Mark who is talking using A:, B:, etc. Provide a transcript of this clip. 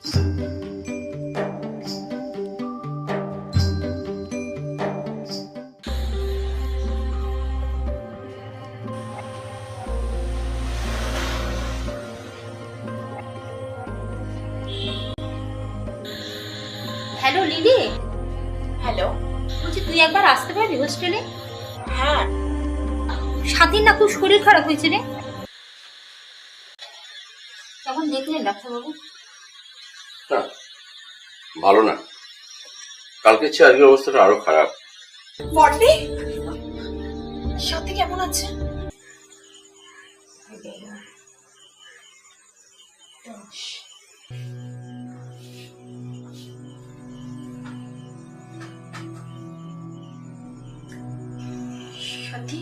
A: Hello lily.
B: Hello.
A: বলছি তুই একবার আসতে পারবি হোস্টেলে?
B: হ্যাঁ।
A: স্বাধীন না খুব শরীর খারাপ হয়েছে রে। তখন দেখলেন ডাক্তারবাবু।
C: হ্যাঁ ভালো না। কালকে চেয়ে আজকের অবস্থাটা আরও খারাপ।
B: বর্দি সত্যি কেমন আছে? সত্যি?